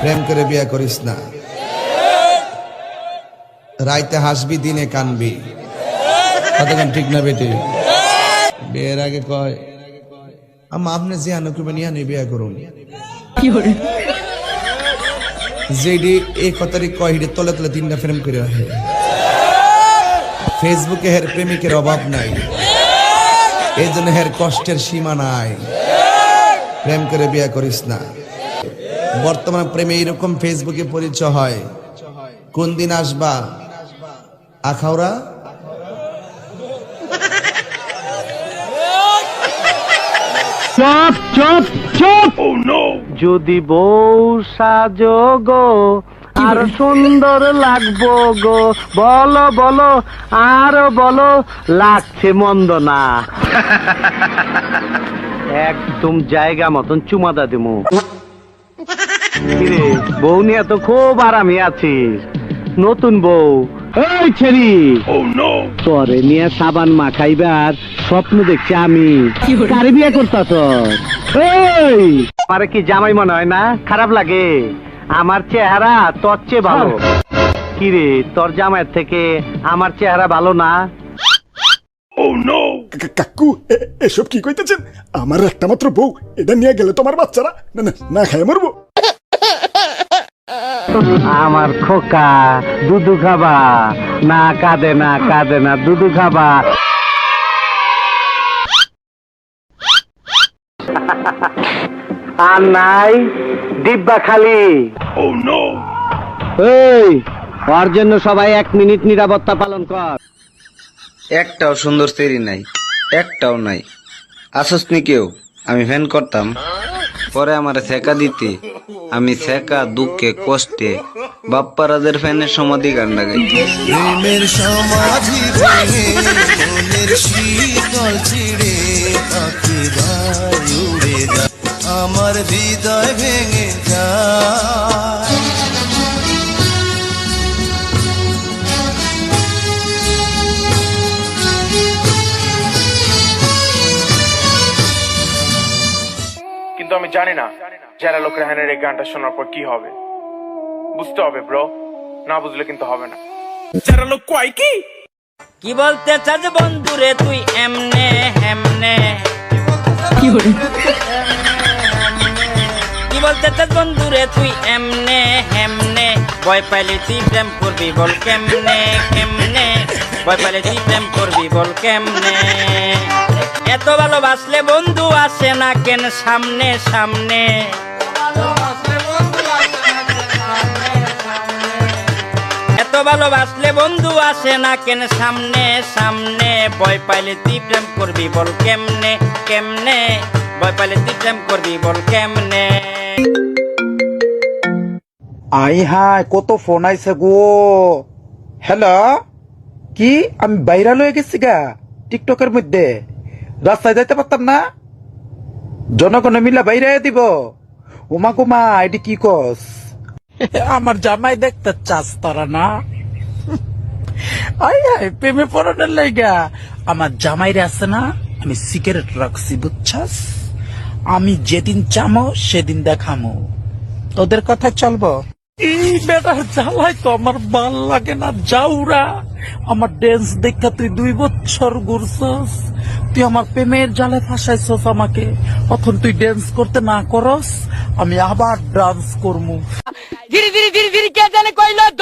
প্রেম করে বিয়ে করিস না। রাইতে হাসবি দিনে কানবি। কতক্ষণ ঠিক না বেটি? বিয়ের আগে কয় আমা আপনি যে আনুকুবে নিয়ে আনি বিয়ে করুন। যেডি এই কথাটি কয় হিডে তলে তলে তিনটা ফ্রেম করে রাখে। ফেসবুকে হের প্রেমিকের অভাব নাই। এই জন্য হের কষ্টের সীমা নাই। প্রেম করে বিয়ে করিস না। বর্তমান প্রেমে এরকম ফেসবুকে পরিচয় হয়। কোন দিন আসবা? Akhaura chop chop chop. যদি বউ সাজো গো আর সুন্দর লাগবো গো। বলো বলো আর বলো লাগছে মন্দ না। একদম জায়গা মতন চুমাদা দিমু। কিরে বউ নিয়ে তো খুব আরামে আছিস। নতুন বউ। এই ছেড়ি। তরে নিয়ে সাবান মাখাইবার স্বপ্ন দেখছি আমি। কারে বিয়ে করতাস এই! আমারে কি জামাই মনে হয় না? খারাপ লাগে। আমার চেহারা তোর চেয়ে ভালো। কিরে তোর জামাইয়ের থেকে আমার চেহারা ভালো না? কা- কাকু এসব কি কইতেছেন? আমার একটা মাত্র বউ এটা নিয়ে গেলে তোমার বাচ্চারা না না না খায় মরবো। আমার খোকা দুধু খাবা। না কাঁদে না কাঁদে না দুধু খাবা। আর নাই ডিব্বা খালি। এই ওর জন্য সবাই এক মিনিট নিরাপত্তা পালন কর। একটাও সুন্দর সেরি নাই একটাও নাই। আসস নি কেউ? আমি ফ্যান করতাম। পরে আমার সেকা দিতে। আমি সেকা দুঃখে, কষ্টে বাপ্পারাদের ফ্যানের সমাধি গান লাগাই আমার হৃদয় ভেঙে আমি জানি না যারা লোক রেহানের এই গানটা শোনার পর কি হবে। বুঝতে হবে ব্রো না বুঝলে কিন্তু হবে না। যারা লোক কয় কি? কি বলতে চাস বন্ধুরে তুই এমনে হেমনে? কি বলতে চাস বন্ধুরে তুই এমনে হেমনে? ভয় পাইলে তুই প্রেম করবি বল কেমনে কেমনে? ভয় পাইলে তুই প্রেম করবি বল কেমনে? এত ভালোবাসলে বন্ধু আসে না কেন? সামনে সামনে। এত ভালোবাসলে বন্ধু আসে না কেন? সামনে সামনে। ভয় পাইলে তুই প্রেম করবি বল কেমনে? কেমনে? ভয় পাইলে তুই প্রেম করবি বল কেমনে? আই হাই কত ফোন আইছে গো। হ্যালো? কি? আমি ভাইরাল হয়ে গেছি গা, টিকটকের মধ্যে। রাস্তায় যাইতে পারতাম না। জনগণে মিলা বাইরে দিব। উমা কুমা, এটি কি কস? আমার জামাই দেখতে চাস তারা না। আই হাই প্রেমে পড়ানোর লাইগা। আমার জামাইরে আছে না, আমি সিগারেট রাখছি, বুঝছাস? আমি যেদিন চামো, সেদিন দেখামো। তোদের কথা চলবো। এই বেটার জ্বালাই তো আমার ভালো লাগে না যাউরা আমার ড্যান্স দেখা তুই দুই বছর ঘুরছস। তুই আমার প্রেমের জালে ফাঁসাইছস আমাকে। তখন তুই ড্যান্স করতে না করস, আমি আবার ডান্স করমু। কে জানে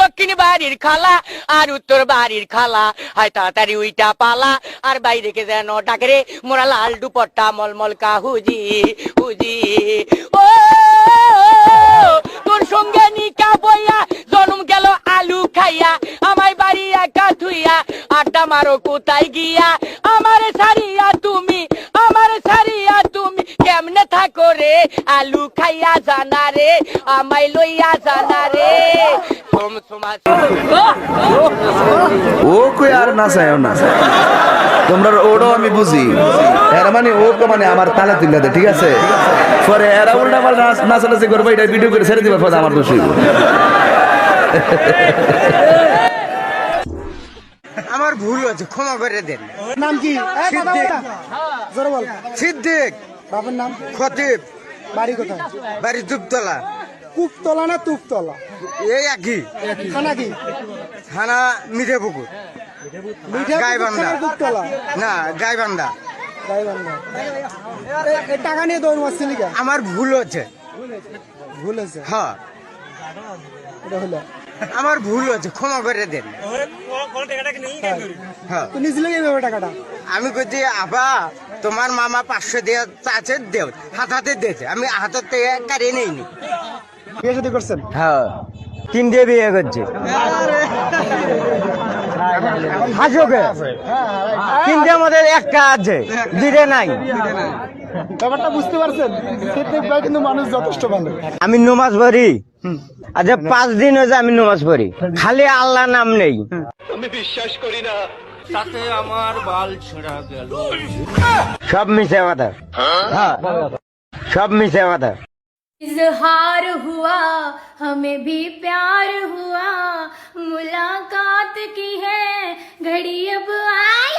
দক্ষিণ বাড়ির খালা আর উত্তর বাড়ির খালা। হয় তাড়াতাড়ি উইটা পালা। আর বাইরে কে যেন ডাকে রে? মোরা লাল দুপট্টা মলমল কা হুজি। ও, তোর সঙ্গে নিকা বইয়া জন্ম গেল আলু খাইয়া। আমায় বাড়ি একা থুইয়া, আড্ডা মারো কোথায় গিয়া? আলু খাইয়া জানা রে আমায় লইয়া জানা রে। ও কই আর না চায় না তোমরা ওটাও আমি বুঝি। এরা মানে ও মানে আমার তালা তুলে ঠিক আছে? পরে এরা উল্টা নাচানাচি করব এটা ভিডিও করে ছেড়ে দিবে পরে আমার দোষ আমার ভুল হয়েছে ক্ষমা করে দেন। নাম কি? সিদ্দিক। বাবার নাম? খতিব। বাড়ি কোথায়? বাড়ি দুবতলা কুকতলা না তুকতলা এই একই। খানা কি? থানা মিঠে পুকুর গাইবান্ধা। কুকতলা না গাইবান্ধা। গাইবান্ধা। টাকা নিয়ে দৌড় মারছিলি আমার ভুল হচ্ছে। ভুল হয়েছে? হ্যাঁ। আমার ভুল হচ্ছে ক্ষমা করে দেন। হ্যাঁ। এইভাবে টাকাটা আমি কইছি আপা তোমার মামা পাঁচশো দিয়ে চাচ্ছে দেও হাত হাতে দিয়েছে। আমি হাতের থেকে কারিয়ে নেইনি। বিয়ে শাদী করছেন? হ্যাঁ। তিন দিয়ে বিয়ে করছে। হাসোকে একটা আছে দুইটা নাই। ব্যাপারটা বুঝতে পারছেন? কিন্তু মানুষ যথেষ্ট ভালো। আমি নমাজ পড়ি। আচ্ছা পাঁচ দিন হয়েছে আমি নমাজ পড়ি। খালি আল্লাহ নাম নেই। সব মিশে কথা হ্যাঁ সব মিশে কথা इजहार हुआ हमें भी प्यार हुआ मुलाकात की है घड़ी अब आई